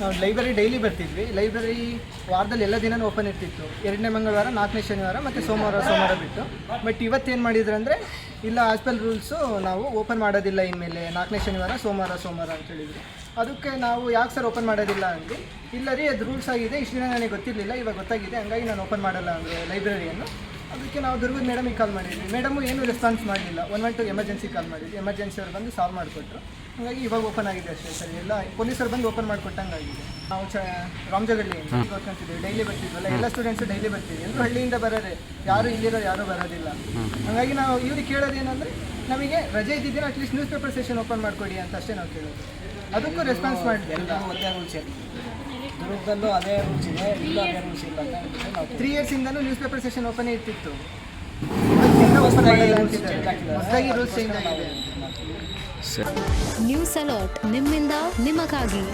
ನಾವು library daily ಬರ್ತಿದ್ವಿ. Library ವಾರದಲ್ಲಿ ಎಲ್ಲ ದಿನನೂ ಓಪನ್ ಇರ್ತಿತ್ತು. ಎರಡನೇ ಮಂಗಳವಾರ, ನಾಲ್ಕನೇ ಶನಿವಾರ ಮತ್ತು ಸೋಮವಾರ ಸೋಮವಾರ ಬಿಟ್ಟು. ಬಟ್ ಇವತ್ತು ಏನು ಮಾಡಿದ್ರು ಅಂದರೆ, ಇಲ್ಲ ಆಸ್ಪೆಲ್ ರೂಲ್ಸು ನಾವು ಓಪನ್ ಮಾಡೋದಿಲ್ಲ ಇನ್ಮೇಲೆ. ನಾಲ್ಕನೇ ಶನಿವಾರ, ಸೋಮವಾರ ಸೋಮವಾರ ಅಂತ ಹೇಳಿದ್ರು. ಅದಕ್ಕೆ ನಾವು ಯಾಕೆ ಸರ್ ಓಪನ್ ಮಾಡೋದಿಲ್ಲ ಅಂದ್ವಿ. ಇಲ್ಲ ರೀ ಅದು ರೂಲ್ಸ್ ಆಗಿದೆ, ಇಷ್ಟು ದಿನ ನನಗೆ ಗೊತ್ತಿರಲಿಲ್ಲ, ಇವಾಗ ಗೊತ್ತಾಗಿದೆ. ಹಂಗಾಗಿ ನಾನು ಓಪನ್ ಮಾಡಲ್ಲ ಅಂದರೆ ಲೈಬ್ರರಿಯನ್ನು ಅದಕ್ಕೆ ನಾವು ದುರ್ಗದ ಮೇಡಮಿಗೆ ಕಾಲ್ ಮಾಡಿದ್ವಿ. ಮೇಡಮು ಏನು ರೆಸ್ಪಾನ್ಸ್ ಮಾಡಲಿಲ್ಲ. One one two emergency call ಮಾಡಿದ್ವಿ. ಎಮರ್ಜೆನ್ಸಿ ಅವ್ರು ಬಂದು ಸಾಲ್ವ್ ಮಾಡಿಕೊಟ್ರು. ಹಾಗಾಗಿ ಇವಾಗ ಓಪನ್ ಆಗಿದೆ ಅಷ್ಟೇ ಸರ್. ಎಲ್ಲ ಪೊಲೀಸರು ಬಂದು ಓಪನ್ ಮಾಡಿಕೊಟ್ಟಂಗೆ ಆಗಿದೆ ನಾವು ಚ ರಾಮಜಗಳ್ಳಿಯಿಂದ ಓದ್ಕೊಂತಿದ್ವಿ ಡೈಲಿ ಬರ್ತಿದ್ವಲ್ಲ ಎಲ್ಲ ಸ್ಟೂಡೆಂಟ್ಸು ಡೈಲಿ ಬರ್ತೀವಿ ಎಲ್ಲರೂ ಹಳ್ಳಿಯಿಂದ ಬರೋದೆ ಯಾರು ಇಲ್ಲಿರೋ ಯಾರೂ ಬರೋದಿಲ್ಲ. ಹಾಗಾಗಿ ನಾವು ಇವ್ರಿಗೆ ಕೇಳೋದು ಏನಂದರೆ ನಮಗೆ ರಜೆ ಇದ್ದಿದ್ದೀರಾ at least news paper session open ಮಾಡಿಕೊಡಿ ಅಂತ ಅಷ್ಟೇ ನಾವು ಕೇಳೋದು. ಅದಕ್ಕೂ ರೆಸ್ಪಾನ್ಸ್ ಮಾಡಿದ್ವಿ ಎಲ್ಲರಿಗೂ ಇದೆ ಅದೇ ರೂಲ್ಸ್ ಇದೆ ಇಲ್ಲೂ ಅದೇ ರೂಲ್ಸ್ ಇಲ್ಲ ಅಂತ ಹೇಳ್ಬಿಟ್ಟು ನಾವು ತ್ರೀ ಇಯರ್ಸಿಂದಲೂ ನ್ಯೂಸ್ ಪೇಪರ್ ಸೆಷನ್ ಓಪನ್ ಇರ್ತಿತ್ತು. ಚೇಂಜ್ ಅಂತಿದ್ದಾರೆ. ಹೊಸ್ದಾಗಿ ರೂಲ್ಸ್ ಚೇಂಜ್ ಆಗಿದೆ. ನ್ಯೂಸ್ ಅಲರ್ಟ್ ನಿಮ್ಮಿಂದ ನಿಮಗಾಗಿ.